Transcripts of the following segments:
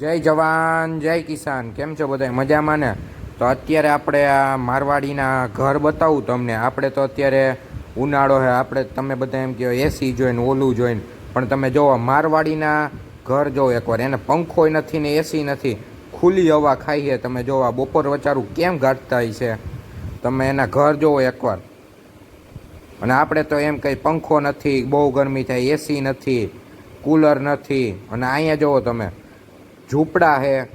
જય જવાન, જય કિસાન. કેમ છો બધા મજામાં ને? તો અત્યારે આપણે આ મારવાડીના ઘર બતાવું તમને. આપણે તો અત્યારે ઉનાળો છે આપણે તમે બધા એમ કહો એસી જોઈને, ઓલું જોઈને. પણ તમે જોવો, મારવાડીના ઘર જોવો એકવાર, એને પંખોય નથી ને એસી નથી. ખુલ્લી હવા ખાઈ છે. તમે જોવા બપોર વચારું કેમ ગાંઠતા છે? તમે એના ઘર જોવો એકવાર. અને આપણે તો એમ કંઈ પંખો નથી, બહુ ગરમી થાય એસી નથી, કુલર નથી. અને અહીંયા જોવો તમે ઝૂંપડા છે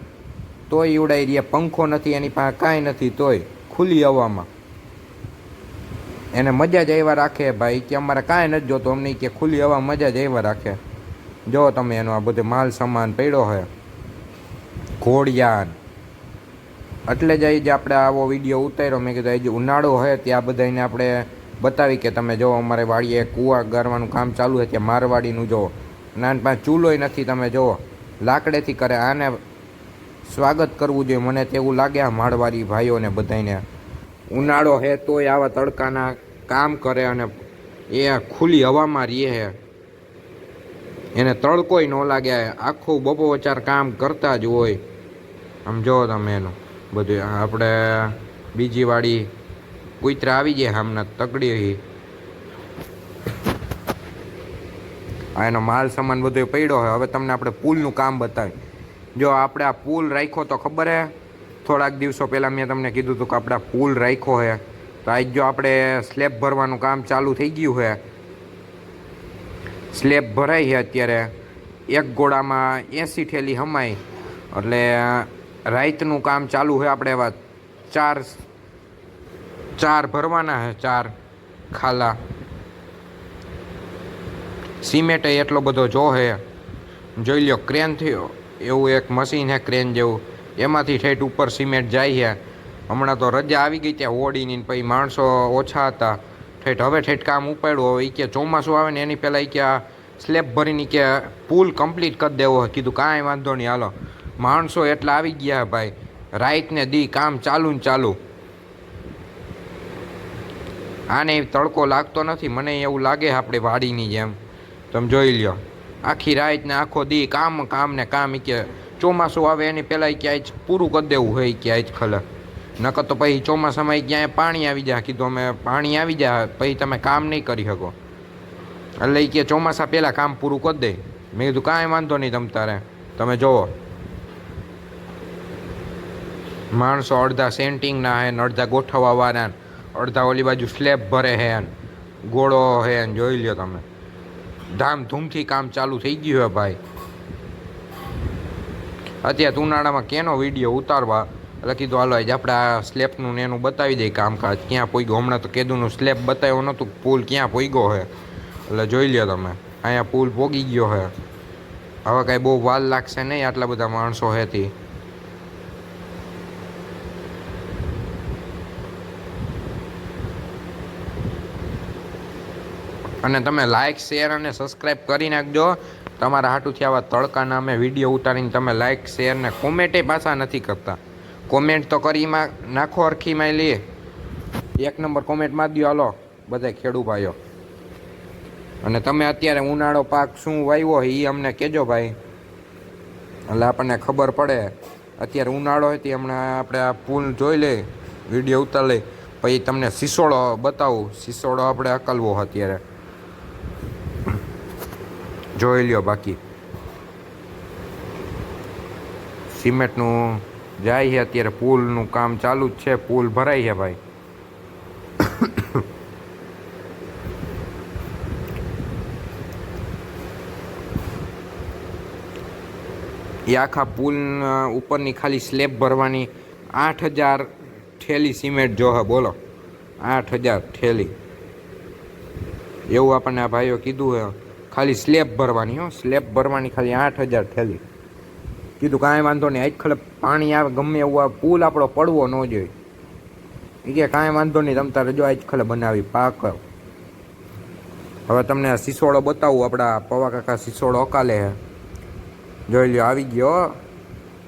તોય ઉડાઈ રહ્યા, પંખો નથી, એની પાસે કાંઈ નથી, તોય ખુલ્લી હવામાં. એને મજા જ આવ્યા રાખે ભાઈ, કે અમારે કાંઈ નથી જોતો, અમને કે ખુલ્લી હવા મજા જ આવ્યા રાખે. જો તમે એનો આ બધો માલ સામાન પડ્યો છે ઘોડિયાન. એટલે જ અહીં જે આપણે આવો વીડિયો ઉતાર્યો, મેં કીધું આજે ઉનાળો હોય ત્યાં બધાને આપણે બતાવી કે તમે જો અમારે વાડીએ કૂવા ગારવાનું કામ ચાલુ છે ત્યાં મારવાડીનું જો. નાન પાસે ચૂલોય નથી, તમે જુઓ લાકડેથી કરે. આને સ્વાગત કરવું જોઈએ. મને તેવું લાગે આ માળવારી ભાઈઓને બધાને ઉનાળો હે તોય આવા તડકાના કામ કરે અને એ ખુલ્લી હવામાં રહે હે. એને તડકોય ન લાગે. આખું બપો વચાર કામ કરતા જ હોય. આમ જો તમે એનું બધું. આપણે બીજી વાળી કુતરા આવી જાય હમણાં તકડી એનો માલ સામાન બધો પડ્યો હોય. હવે તમને આપણે પુલનું કામ બતાવી જો આપણે આ પુલ રાખ્યો તો ખબર હે? થોડાક દિવસો પહેલાં મેં તમને કીધું હતું કે આપણે પુલ રાખ્યો છે તો આજ જો આપણે સ્લેબ ભરવાનું કામ ચાલુ થઈ ગયું છે સ્લેબ ભરાય છે અત્યારે. એક ગોળામાં એંસી ઠેલી હમાય. એટલે રાઈતનું કામ ચાલુ છે આપણે એવા ચાર ચાર ભરવાના છે ચાર ખાલા. સિમેન્ટ એટલો બધો જોહે. જોઈ લ્યો, ક્રેન થયો. એવું એક મશીન હે, ક્રેન જેવું. એમાંથી ઠેઠ ઉપર સિમેન્ટ જાય છે હમણાં તો રજા આવી ગઈ ત્યાં હોડીની પછી માણસો ઓછા હતા. ઠેઠ હવે ઠેઠ કામ ઉપાડ્યું. હવે એ કે ચોમાસું આવે ને એની પહેલાં એ કે સ્લેબ ભરીને કે પુલ કમ્પ્લીટ કરી દેવો. કીધું કાંઈ વાંધો નહીં, હાલો. માણસો એટલા આવી ગયા ભાઈ. રાઈટ ને દી, કામ ચાલુ ને ચાલુ. આને તડકો લાગતો નથી. મને એવું લાગે આપણી વાડીની જેમ. તમે જોઈ લ્યો. આખી રાત ને આખો દી કામ કામ ને કામ ઈ કે ચોમાસું આવે એની પહેલાં ક્યાંય જ પૂરું કરી દેવું હોય ક્યાંય જ ખલે. નકર તો પછી ચોમાસામાં ક્યાંય પાણી આવી જાય. કીધું અમે પાણી આવી જાય, પછી તમે કામ નહીં કરી શકો. એટલે ઈ કે ચોમાસા પહેલાં કામ પૂરું કરી દે. મેં કીધું, કાંઈ વાંધો નહીં તમ તારે. તમે જુઓ માણસો અડધા સેન્ટિંગના હે ને અડધા ગોઠવવાવાના અડધા ઓલી બાજુ સ્લેબ ભરે હે ગોળો હે જોઈ લ્યો તમે. ધામધૂમથી કામ ચાલુ થઈ ગયું હે ભાઈ. અત્યારે ઉનાળામાં કેનો વીડિયો ઉતારવા? એટલે કીધું, હાલો, આજે આપણે આ સ્લેબનું ને એનું બતાવી દઈએ કામકાજ. ક્યાં પોઈગો? હમણાં તો કીધુંનું સ્લેબ બતાવ્યો નહોતું પુલ ક્યાં પોઈગો હે. એટલે જોઈ લ્યો તમે, અહીંયા પુલ પોગી ગયો છે હવે કાંઈ બહુ વાર લાગશે નહીં આટલા બધા માણસો હેથી. અને તમે લાઇક શેર અને સબસ્ક્રાઈબ કરી નાખજો. તમારા હાટુથી આવા તડકાના અમે વીડિયો ઉતારીને તમે લાઇક શેર ને કોમેન્ટે પાછા નથી કરતા. કોમેન્ટ તો કરીમાં નાખો અરખીમાં લે એક નંબર કોમેન્ટ માર દો હાલો બધા ખેડૂ ભાઈઓ. અને તમે અત્યારે ઉનાળો પાક શું વાવ્યો એ અમને કહેજો ભાઈ. એટલે આપણને ખબર પડે. અત્યારે ઉનાળો હોય તે હમણાં આપણે આ પુલ જોઈ લે વીડિયો ઉતાર લઈ પછી તમને સિસોડો બતાવું. સિસોડો આપણે અકલવો અત્યારે. જોઈ લ્યો બાકી. સિમેન્ટનું જાય છે અત્યારે, પુલનું કામ ચાલુ જ છે, પુલ ભરાય છે ભાઈ. એ આખા પુલ ઉપરની ખાલી સ્લેબ ભરવાની આઠ હજાર ઠેલી સિમેન્ટ જોહે બોલો. આઠ હજાર ઠેલી એવું આપણને આ ભાઈઓ કીધું હે. ખાલી સ્લેબ ભરવાની, હો. સ્લેબ ભરવાની ખાલી આઠ હજાર થેલી. કીધું કાંઈ વાંધો નહીં આજ ખલે પાણી આવે, ગમે એવું આવે પુલ આપણો પડવો ન જોઈએ. એ કે કાંઈ વાંધો નહીં, તમે તારે જો આજ ખલે બનાવી પાક હવે તમને સિસોડો બતાવું, આપણા પવા કાકા સિસોડો અકાલે જોઈ લ્યો, આવી ગયો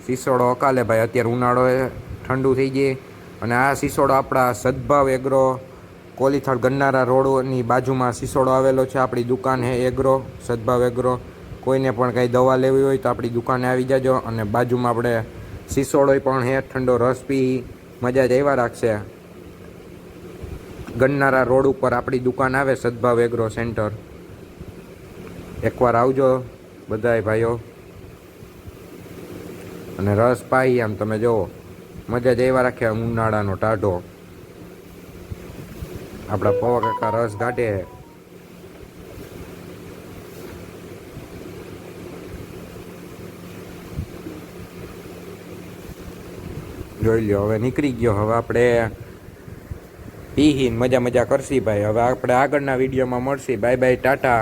સિસોડો અકાલે ભાઈ, અત્યારે ઉનાળો ઠંડુ થઈ ગઈ. અને આ સિસોડો આપણા સદભાવ એગ્રો કોલીથળ ગન્નારા રોડની બાજુમાં સિસોડો આવેલો છે. આપણી દુકાન હે એગ્રો, સદભાવ એગ્રો. કોઈને પણ કંઈ દવા લેવી હોય તો આપણી દુકાને આવી જાજો અને બાજુમાં આપણે સિસોડોય પણ હે. ઠંડો રસ પી મજા જ આવ્યા રાખશે. ગન્નારા રોડ ઉપર આપણી દુકાન આવે, સદભાવ એગ્રો સેન્ટર. એકવાર આવજો બધાય ભાઈઓ. અને રસ પાઈ આમ તમે જુઓ. મજા જ એવા રાખે ઉનાળાનો ટાઢો. આપણા પવા કાકા રસ કાઢે જોઈ લ્યો, હવે નીકળી ગયો. હવે આપણે પીહીન મજા મજા કરશી ભાઈ. હવે આપણે આગળના વિડીયોમાં મળશી. Bye bye, Tata.